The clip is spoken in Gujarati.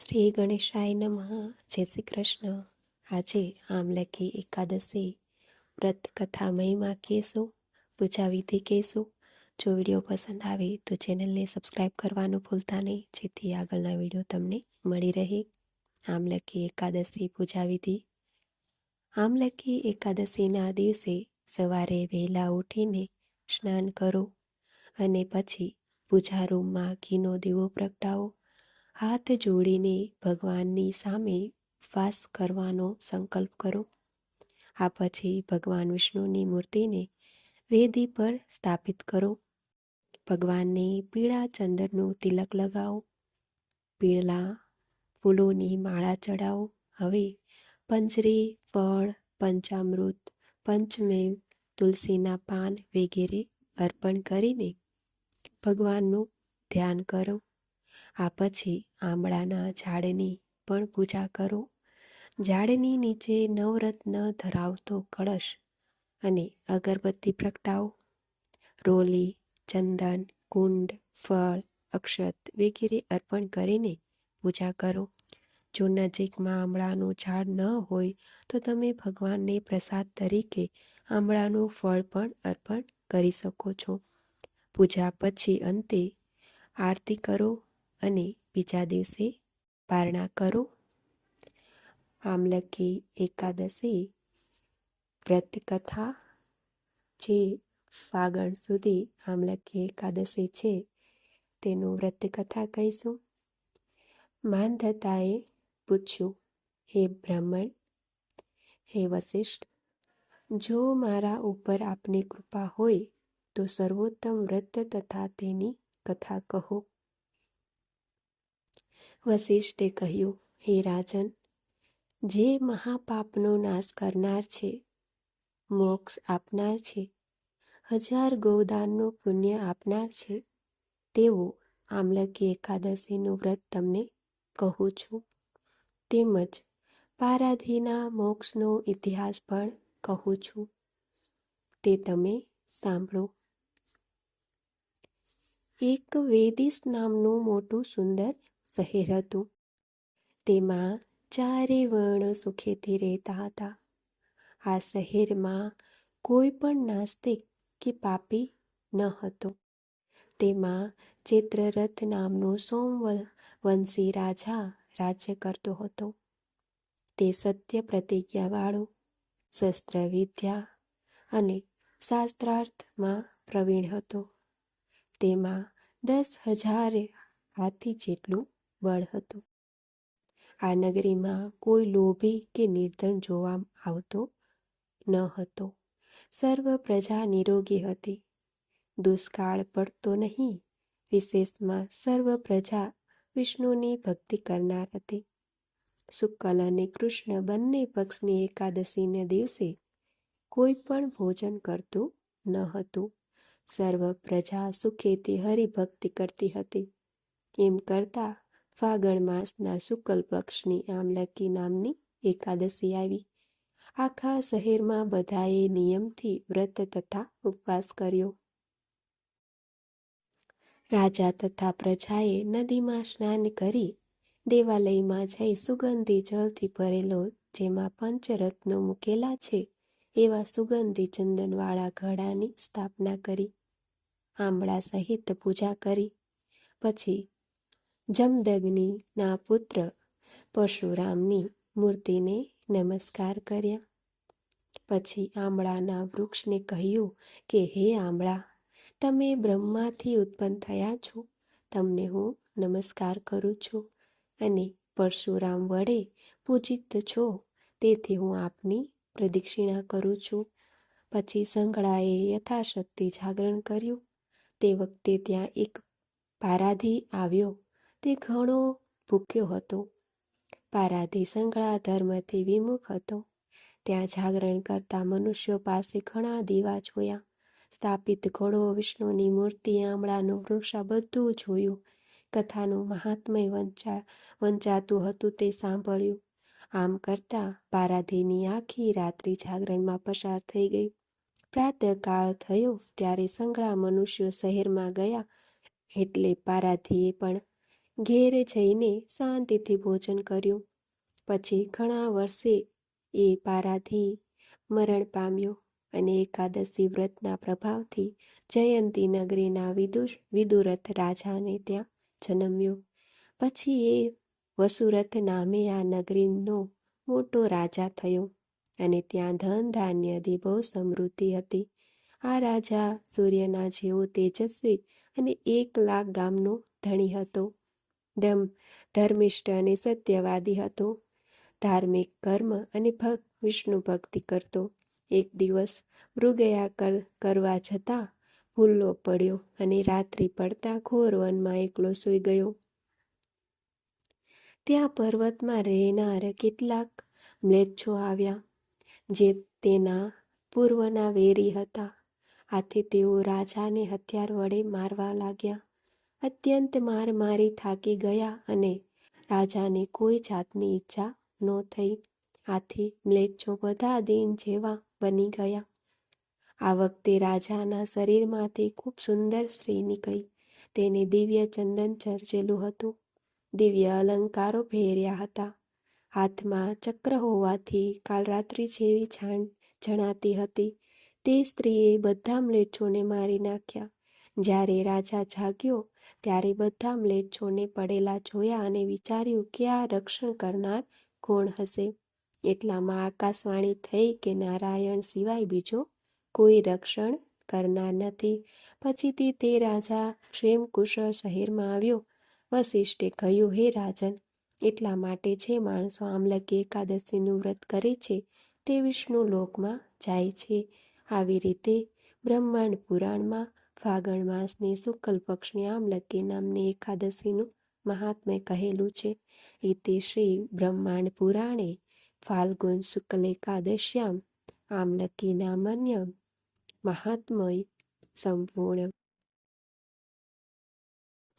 શ્રી ગણેશાય નમઃ. જય શ્રી કૃષ્ણ. આજે આમલકી એકાદશી. વ્રત કથા મહિમા કહેશું પૂજા વિધિ કહેશું. જો વીડિયો પસંદ આવે તો ચેનલને સબસ્ક્રાઈબ કરવાનું ભૂલતા નહીં. જેથી આગળના વીડિયો તમને મળી રહે. આમલકી એકાદશી પૂજા વિધિ. આમલકી એકાદશીના દિવસે સવારે વહેલા ઉઠીને સ્નાન કરો અને પછી પૂજા રૂમમાં ઘીનો દીવો પ્રગટાવો. હાથ જોડીને ભગવાનની સામે ઉપવાસ કરવાનો સંકલ્પ કરો. આ પછી ભગવાન વિષ્ણુની મૂર્તિને વેદી પર સ્થાપિત કરો. ભગવાનને પીળા ચંદનનું તિલક લગાવો. પીળા ફૂલોની માળા ચડાવો હવે પંજરી ફળ, પંચામૃત, પંચમેવ, તુલસીના પાન વગેરે અર્પણ કરીને ભગવાનનું ધ્યાન કરો. આ પછી આંબળાના ઝાડની પણ પૂજા કરો. ઝાડની નીચે નવરત્ન ધરાવતો કળશ અને અગરબત્તી પ્રગટાવો. રોલી, ચંદન, કુંડ, ફળ, અક્ષત વગેરે અર્પણ કરીને પૂજા કરો. જો નજીકમાં આંબળાનું ઝાડ ન હોય તો તમે ભગવાનને પ્રસાદ તરીકે આંબળાનું ફળ પણ અર્પણ કરી શકો છો. પૂજા પછી અંતે આરતી કરો. અને બીજા દિવસે પારણા કરો. આમલકી એકાદશી વ્રત કથા જે ફાગણ સુધી આમલકી એકાદશી છે તેનું વ્રત કથા કહીશું. માનધતાએ પૂછ્યું, હે બ્રાહ્મણ, હે વશિષ્ઠ જો મારા ઉપર આપની કૃપા હોય તો સર્વોત્તમ વ્રત તથા તેની કથા કહો. વશિષ્ઠે કહ્યું, હે રાજન, જે મહાપાપનો નાશ કરનાર છે, મોક્ષ આપનાર છે, હજાર ગૌદાનનું પુણ્ય આપનાર છે તેવો આમલકી એકાદશીનું વ્રત તમને કહું છું. તેમજ પારાધીના મોક્ષનો ઇતિહાસ પણ કહું છું. તે તમે સાંભળો. એક વેદિસ નામનું મોટું સુંદર શહેર હતું. તેમાં ચારે વર્ણો સુખેથી રહેતા હતા. આ શહેરમાં કોઈ પણ નાસ્તિક કે પાપી ન હતો. તેમાં ચિત્રરથ નામનો સોમવંશી રાજા રાજ્ય કરતો હતો. તે સત્ય પ્રતિજ્ઞાવાળો શસ્ત્ર વિદ્યા અને શાસ્ત્રાર્થમાં પ્રવીણ હતો. તેમાં દસ હજાર હાથી જેટલું બળ હતું. આ નગરીમાં કોઈ લોભી કે નિર્ધન જોવા આવતો ન હતો. સર્વ પ્રજા નિરોગી હતી. દુષ્કાળ પડતો નહીં, વિશેષમાં સર્વ પ્રજા વિષ્ણુની ભક્તિ કરનાર હતી. શુક્લ અને કૃષ્ણ બંને પક્ષની એકાદશીને દિવસે કોઈ પણ ભોજન કરતું ન હતું. સર્વ પ્રજા સુખેથી હરિભક્તિ કરતી હતી. એમ કરતા ફાગણ માસના શુક્લ પક્ષની આમલકી નામની એકાદશી આવી. આખા શહેરમાં બધાએ નિયમથી વ્રત તથા ઉપવાસ કર્યો. રાજા તથા પ્રજાએ નદીમાં સ્નાન કરી દેવાલયમાં જઈ સુગંધી જળથી ભરેલો, જેમાં પંચરત્નો મૂકેલા છે, એવા સુગંધી ચંદનવાળા ઘડાની સ્થાપના કરી. આંબળા સહિત પૂજા કરી. પછી જમદગ્નિના પુત્ર પરશુરામની મૂર્તિને નમસ્કાર કર્યા. પછી આંબળાના વૃક્ષને કહ્યું કે, હે આંબળા, તમે બ્રહ્માથી ઉત્પન્ન થયા છો. તમને હું નમસ્કાર કરું છું અને પરશુરામ વડે પૂજિત છો. તેથી હું આપની પ્રદક્ષિણા કરું છું. પછી સંઘળાએ યથાશક્તિ જાગરણ કર્યું. તે વખતે ત્યાં એક પારાધી આવ્યો. તે ઘણો ભૂખ્યો હતો. પારાધી સંગળા ધર્મથી વિમુખ હતો. ત્યાં જાગરણ કરતા મનુષ્યો પાસે ઘણા દીવા જોયા. સ્થાપિત ઘોડો, વિષ્ણુની મૂર્તિ, આમળાનું વૃક્ષ બધું જોયું. કથાનું મહાત્મય વંચા, વંચાતું હતું તે સાંભળ્યું. આમ કરતા પારાધીની આખી રાત્રિ જાગરણમાં પસાર થઈ ગઈ. પ્રાતઃકાળ થયો ત્યારે સંગળા મનુષ્યો શહેરમાં ગયા. એટલે પારાધીએ પણ ઘેર જઈને શાંતિથી ભોજન કર્યું. પછી ઘણા વર્ષે એ પારાથી મરણ પામ્યો અને એકાદશી વ્રતના પ્રભાવથી જયંતી નગરીના વિદુષ, વિદુરથ રાજાને ત્યાં જન્મ્યો. પછી એ વસુરથ નામે આ નગરીનો મોટો રાજા થયો અને ત્યાં ધન ધાન્યથી બહુ સમૃદ્ધિ હતી. આ રાજા સૂર્યના જેવો તેજસ્વી અને એક લાખ ગામનો ધણી હતો. દમ ધર્મિષ્ઠ અને સત્યવાદી હતો. ધાર્મિક કર્મ અને ભક્ત વિષ્ણુ ભક્તિ કરતો. એક દિવસ મૃગયા કર, કરવા જતાં ભૂલો પડ્યો અને રાત્રિ પડતા ઘોર વનમાં એકલો સૂઈ ગયો. ત્યાં પર્વતમાં રહેનાર કેટલાક મ્લેચ્છો આવ્યા, જે તેના પૂર્વના વેરી હતા. આથી તેઓ રાજાને હથિયાર વડે મારવા લાગ્યા. અત્યંત માર મારી થાકી ગયા અને રાજાને કોઈ જાતની ઈચ્છા ન થઈ. આથી મ્લેચ્છો બધા દિન જેવા બની ગયા. આ વખતે રાજાના શરીરમાંથી ખૂબ સુંદર સ્ત્રી નીકળી. તેને દિવ્ય ચંદન ચર્ચેલું હતું. દિવ્ય અલંકારો પહેર્યા હતા. હાથમાં ચક્ર હોવાથી કાલરાત્રિ જેવી છાણ જણાતી હતી. તે સ્ત્રીએ બધા મ્લેચ્છોને મારી નાખ્યા. જ્યારે રાજા જાગ્યો ત્યારે બધા મ્લેચ્છોને પડેલા જોયા અને વિચાર્યું કે આ રક્ષણ કરનાર કોણ હશે? એટલામાં આકાશવાણી થઈ કે નારાયણ સિવાય બીજો કોઈ રક્ષણ કરનાર નથી. પછીથી તે રાજા ક્ષેમકુશળ શહેરમાં આવ્યો. વશિષ્ઠે કહ્યું, હે રાજન, એટલા માટે જે માણસો આમલકી એકાદશીનું વ્રત કરે છે, તે વિષ્ણુ લોકમાં જાય છે. આવી રીતે બ્રહ્માંડ પુરાણમાં ફાગણ માસની શુક્લ પક્ષની આમલકી નામની એકાદશીનું મહાત્મ્ય કહેલું છે. ઇતિ શ્રી બ્રહ્માંડ પુરાણે ફાલ્ગુન શુક્લ એકાદશ્યામ આમલકી નામન્ય મહાત્મય સંપૂર્ણ